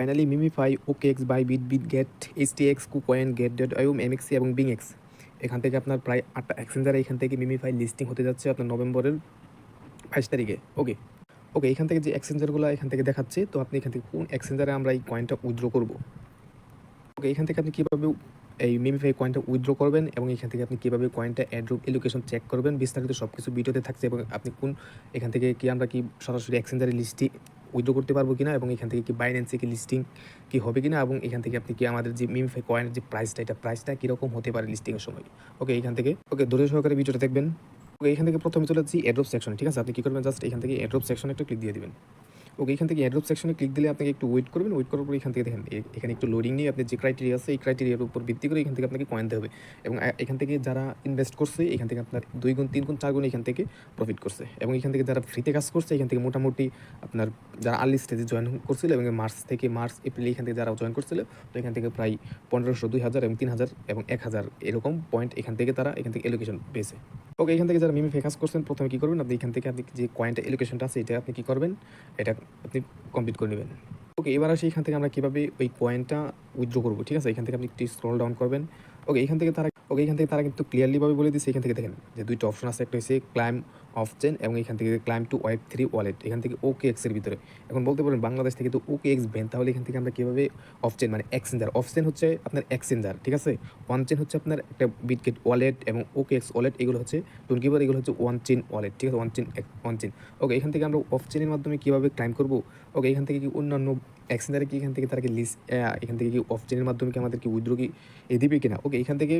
Finally MemeFi OKX Bybit Bitget H T X KuCoin Gate dot আইউম MEXC এবং being x এখান থেকে আপনার প্রায় আটটা এক্সচেঞ্জারে এখান থেকে মিমিফাই লিস্টিং হতে যাচ্ছে আপনার নভেম্বরের বাইশ তারিখে। ওকে ওকে এখান থেকে যে এক্সচেঞ্জারগুলো এখান থেকে দেখাচ্ছে, তো আপনি এখান থেকে কোন এক্সচেঞ্জারে আমরা এই কয়েনটা উইথড্র করব। ওকে এখান থেকে আপনি কীভাবে এই মিমিফাই কয়েনটা উইথড্র করবেন এবং এখান থেকে আপনি কীভাবে কয়েনটা অ্যাড্রপ এলোকেশন চেক করবেন, বিস্তারিত সব কিছু ভিডিওতে থাকছে এবং আপনি কোন এখান থেকে কি আমরা কি সরাসরি এক্সচেঞ্জারে লিস্টি উইথড্র করতে পারব কিনা এবং এখান থেকে কি বাইন্যান্সে কি লিস্টিং কি হবে কিনা এবং এখান থেকে আপনি কি আমাদের যে মিম কয়েনের যে প্রাইসটা এটা প্রাইসটা কীরকম হতে পারে লিস্টিংয়ের সময়? ওকে এখান থেকে ওকে ধৈর্য সহকারে ভিডিওটা দেখবেন। ওকে এখান থেকে প্রথমে চলে যাচ্ছি অ্যাড্রপ সেকশন ঠিক আছে? আপনি কী করবেন? জাস্ট এখান থেকে অ্যাড্রপ সেকশন একটু ক্লিক দিয়ে দিবেন। ওকে এখান থেকে অ্যাড্রপ সেকশনে ক্লিক দিলে আপনাকে একটু ওয়েট করবেন ওয়েট করার পর এখান থেকে দেখেন এখানে একটু লোডিং নিয়ে আপনি যে ক্রাইটেরিয়া আছে এই ক্রাইটেরিয়ার উপর ভিত্তি করে এখান থেকে আপনাকে কয়েন দিতে হবে এবং এখান থেকে যারা ইনভেস্ট করছে এখান থেকে আপনার দুই গুণ তিন গুণ চার গুণ এখান থেকে প্রফিট করছে এবং এখান থেকে যারা ফ্রিতে কাজ করছে এখান থেকে মোটামুটি আপনার যারা আর্লি স্টেজে জয়েন করছিল এবং মার্চ থেকে মার্চ এপ্রিল এখান থেকে যারা জয়েন করছিল তো এখান থেকে প্রায় পনেরোশো দুই হাজার এবং তিন হাজার এবং এক হাজার এরকম পয়েন্ট এখান থেকে তারা এখান থেকে এলোকেশন পেয়েছে ওকে এখান থেকে যারা মিমি ফেকাস করছেন, প্রথমে কী করবেন? আপনি এখান থেকে আপনি যে কয়েনটা এলোকেশনটা আছে, এটা আপনি কী করবেন? এটা আপনি কমপ্লিট করে নেবেন। ওকে এবার আসি এখান থেকে আমরা কীভাবে ওই কয়েনটা উইথড্র করব, ঠিক আছে? এখান থেকে আপনি একটি স্ক্রল ডাউন করবেন। ওকে এখান থেকে তারা ওকে এখান থেকে তারা কিন্তু ক্লিয়ারলিভাবে বলে দিচ্ছে এখান থেকে দেখেন যে দুইটা অপশন আছে, একটা হচ্ছে ক্লাইম অফ চেন এবং এখান থেকে claim to web three wallet এখান থেকে ওকে এক্সের ভিতরে। এখন বলতে পারেন বাংলাদেশ থেকে তো ওকে এক্স ব্যান তাহলে এখান থেকে আমরা কীভাবে অফ চেন মানে এক্সচেঞ্জার অফ চেন হচ্ছে আপনার এক্সচেঞ্জার ঠিক আছে? ওয়ান চেন হচ্ছে আপনার একটা বিটগেট ওয়ালেট এবং ওকে এক্স ওয়ালেট এগুলো হচ্ছে টুনকিপার এগুলো হচ্ছে ওয়ান চেন ওয়ালেট ঠিক আছে? On chain on chain okay এখান থেকে আমরা অফ চেনের মাধ্যমে কীভাবে ক্লাইম করব? ওকে এখান থেকে কি অন্যান্য এক্সচেঞ্জারে কি এখান থেকে তারা কি লিস্ট এখান থেকে কি অফ চেনের মাধ্যমে কি আমাদেরকে উইথড্র কি এ দিবে কিনা? ওকে এখান থেকে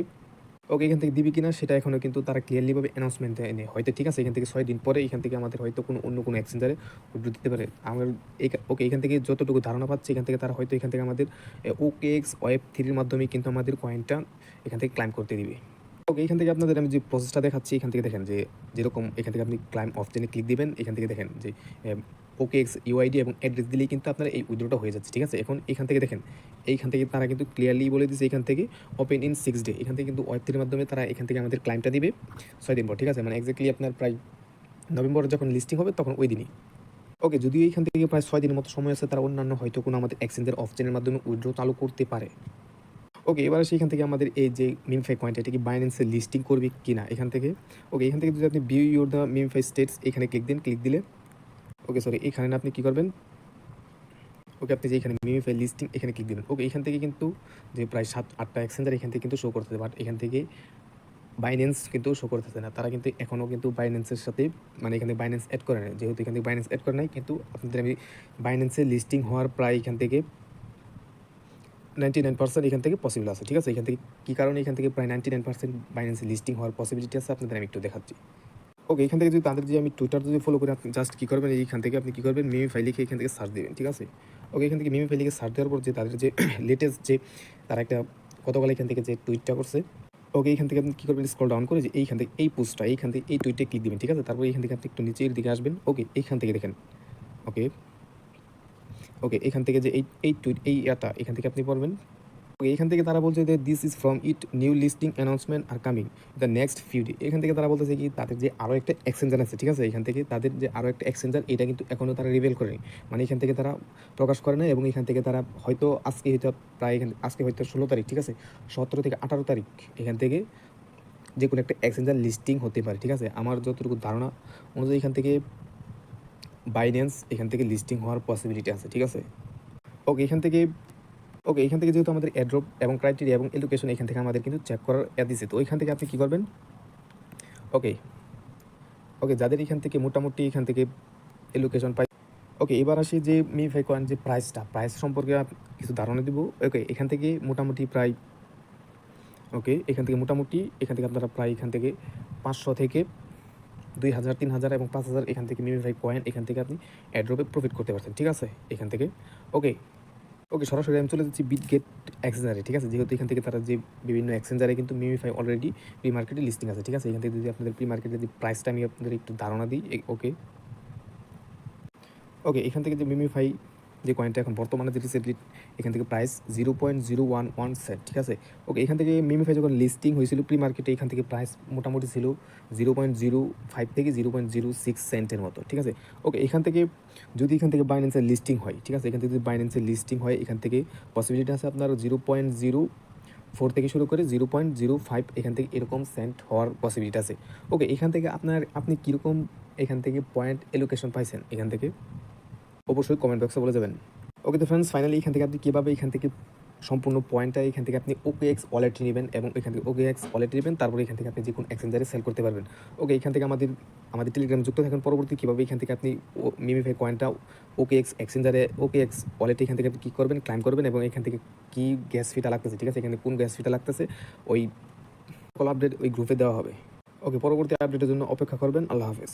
ওকে এখান থেকে দিবি কিনা সেটা এখনও কিন্তু তারা ক্লিয়ারলিভাবে অ্যানাউন্সমেন্ট দেয়নি। হয়তো ঠিক আছে, এখান থেকে ছয় দিন পরে এখান থেকে আমাদের হয়তো কোনো অন্য কোনো এক্সচেঞ্জারে উইথড্র দিতে পারে। আমার ওকে এখান থেকে যতটুকু ধারণা পাচ্ছি, এখান থেকে তারা হয়তো এখান থেকে আমাদের ওকে এক্স ওয়েব থ্রির মাধ্যমে কিন্তু আমাদের কয়েনটা এখান থেকে ক্লাইম করতে দিবে। ওকে এখান থেকে আপনাদের আমি যে প্রসেসটা দেখাচ্ছি, এখান থেকে দেখেন যে যেরকম এখান থেকে আপনি ক্লাইম অপশনে ক্লিক দিবেন, এখান থেকে দেখেন যে ওকে এক্স ইউআইডি এবং অ্যাড্রেস দিলেই কিন্তু আপনার এই উইথড্রটা হয়ে যাচ্ছে, ঠিক আছে? এখন এখান থেকে দেখেন, এইখান থেকে তারা কিন্তু ক্লিয়ারলি বলে দিচ্ছে এখান থেকে ওপেন ইন সিক্স ডে এখান থেকে কিন্তু ওয়েব থ্রির মাধ্যমে তারা এখান থেকে আমাদের ক্লাইমটা দিবে ছয় দিন পর, ঠিক আছে? মানে এক্স্যাক্টলি আপনার প্রায় নভেম্বরে যখন লিস্টিং হবে তখন ওই দিনই। ওকে যদিও এইখান থেকে প্রায় ছয় দিনের মতো সময় আছে, তারা অন্যান্য হয়তো কোনো আমাদের এক্সচেঞ্জের অপশনের মাধ্যমে উইথড্র চালু করতে পারে। ওকে এবার সেখান থেকে আমাদের এই যে মিমফাই কয়েনটা এটা কি বাইন্যান্সে লিস্টিং করবে কি না এখান থেকে? ওকে এখান থেকে যদি আপনি view your the MemeFi stats এখানে ক্লিক দিন ক্লিক দিলে। ওকে সরি এখানে না আপনি কী করবেন? ওকে আপনি যে এখানে মিমিফাই লিস্টিং এখানে ক্লিক দিবেন। ওকে এখান থেকে কিন্তু যে প্রায় সাত, আটটা এক্সচেঞ্জার এখান থেকে কিন্তু শো করতেছে বাট এখান থেকে বাইন্যান্স কিন্তু শো করতেছে না। তারা কিন্তু এখনও কিন্তু বাইন্যান্সের সাথে মানে এখানে বাইন্যান্স অ্যাড করে নেয় যেহেতু এখান থেকে বাইন্যান্স অ্যাড করে নাই, কিন্তু আপনাদের আমি বাইন্যান্সে লিস্টিং হওয়ার প্রায় এখান থেকে নাইনটি নাইন পার্সেন্ট এখান থেকে পসিবল আছে ঠিক আছে এখান থেকে কী কারণে এখান থেকে প্রায় নাইনটি নাইন পার্সেন্ট বাইন্যান্সে লিস্টিং হওয়ার পসিবিলিটি আছে আপনাদের আমি একটু দেখাচ্ছি ওকে এখান থেকে যদি তাদের যে আমি টুইটার যদি ফলো করি আপনি জাস্ট কী করবেন এইখান থেকে আপনি কী করবেন মিমি ফাইল লিখে এখান থেকে সার্চ দেবেন ঠিক আছে ওকে এখান থেকে মিমি ফাইল লিখে সার্চ দেওয়ার পর যে তাদের যে লেটেস্ট যে তারা একটা গতকাল এখান থেকে যে টুইটটা করছে ওকে এইখান থেকে আপনি কী করবেন স্ক্রল ডাউন করে যে এইখান থেকে এই পোস্টটা এইখান থেকে এই টুইটে ক্লিক দিবেন ঠিক আছে তারপর এইখান থেকে আপনি একটু নিচের দিকে আসবেন ওকে এইখান থেকে দেখেন ওকে ওকে এখান থেকে যে এই এই টুইট, এই ইয়াটা, এখান থেকে আপনি পড়বেন। এখান থেকে তারা বলছে যে this is from it new listing announcement are coming the next few day এখান থেকে তারা বলতেছে কি, তাদের যে আরও একটা এক্সচেঞ্জার আছে, ঠিক আছে? এখান থেকে তাদের যে আরও একটা এক্সচেঞ্জার এটা কিন্তু এখনও তারা রিভেল করেনি। মানে এখান থেকে তারা প্রকাশ করে না এবং এখান থেকে তারা হয়তো আজকে হয়তো প্রায় এখান, আজকে হয়তো ষোলো তারিখ, ঠিক আছে? সতেরো থেকে আঠারো তারিখ এখান থেকে যে কোনো একটা এক্সচেঞ্জার লিস্টিং হতে পারে, ঠিক আছে? আমার যতটুকু ধারণা অনুযায়ী এখান থেকে বাইন্যান্স এখান থেকে লিস্টিং হওয়ার পসিবিলিটি আছে ঠিক আছে ওকে এখান থেকে ওকে এখান থেকে যেহেতু আমাদের অ্যাড্রপ এবং ক্রাইটেরিয়া এবং এডুকেশন এখান থেকে আমাদের কিন্তু চেক করার অ্যাড দিছে তো ওইখান থেকে আপনি কী করবেন ওকে ওকে যাদের এখান থেকে মোটামুটি এখান থেকে এলোকেশন পাই ওকে এবার আসি যে মিফাই কয়েন যে প্রাইসটা প্রাইস সম্পর্কে কিছু ধারণা দিব ওকে এখান থেকে মোটামুটি প্রায় ওকে এখান থেকে মোটামুটি এখান থেকে আপনারা প্রায় এখান থেকে পাঁচশো থেকে দুই হাজার, তিন হাজার এবং পাঁচ হাজার এখান থেকে মিমিফাই পয়েন্ট এখান থেকে আপনি অ্যাড্রপে প্রফিট করতে পারছেন, ঠিক আছে? এখান থেকে। ওকে ওকে সরাসরি আমি চলে যাচ্ছি বিট গেট এক্সচেঞ্জারে ঠিক আছে? যেহেতু এখান থেকে তারা যে বিভিন্ন এক্সেঞ্জারে কিন্তু মিমিফাই অলরেডি প্রি মার্কেটে লিস্টিং আছে, ঠিক আছে? এখান থেকে যদি আপনাদের প্রি মার্কেটে যদি প্রাইসটা আমি আপনাদের একটু ধারণা দিই ওকে ওকে এখান থেকে যে মিমিফাই যে কয়েনটা এখন বর্তমানে রিসেন্টলি এখান থেকে price zero point zero one one set ঠিক আছে ওকে এখান থেকে মিমিফাই যখন লিস্টিং হয়েছিল প্রি মার্কেটে এখান থেকে প্রাইস মোটামুটি ছিল জিরো পয়েন্ট জিরো ফাইভ থেকে জিরো পয়েন্ট জিরো সিক্স সেন্টের মতো ঠিক আছে ওকে এখান থেকে যদি এখান থেকে বাইন্যান্সের লিস্টিং হয় ঠিক আছে এখান থেকে যদি বাইন্যান্সের লিস্টিং হয় এখান থেকে পসিবিলিটি আছে আপনার জিরো পয়েন্ট জিরো ফোর থেকে শুরু করে জিরো পয়েন্ট জিরো ফাইভ এখান থেকে এরকম সেন্ট হওয়ার পসিবিলিটি আছে ওকে এখান থেকে আপনার আপনি কীরকম এখান থেকে পয়েন্ট এলোকেশন পাইছেন এখান থেকে অবশ্যই কমেন্ট বক্সে বলে যাবেন। ওকে তো ফ্রেন্ডস ফাইনালি এখান থেকে আপনি কীভাবে এখান থেকে সম্পূর্ণ পয়েন্টটা এখান থেকে আপনি ওকে এক্স ওয়ালেট নেবেন এবং এখান থেকে ওকে এক্স ওয়ালেট নেবেন, তারপরে এখান থেকে আপনি যে কোনো এক্সচেঞ্জারে সেল করতে পারবেন। ওকে এখান থেকে আমাদের আমাদের টেলিগ্রাম যুক্ত থাকেন। পরবর্তী কীভাবে এখান থেকে আপনি মিমিফাই কয়েনটা ওকে এক্স এক্সচেঞ্জারে ওকে এক্স ওয়ালেটে এখান থেকে আপনি কী করবেন ক্লাইম করবেন এবং এখান থেকে কী গ্যাস ফিটা লাগতেছে, ঠিক আছে? এখানে কোন গ্যাস ফিটা লাগতেছে, ওই কল আপডেট ওই গ্রুপে দেওয়া হবে। ওকে পরবর্তী আপডেটের জন্য অপেক্ষা করবেন। আল্লাহ হাফেজ।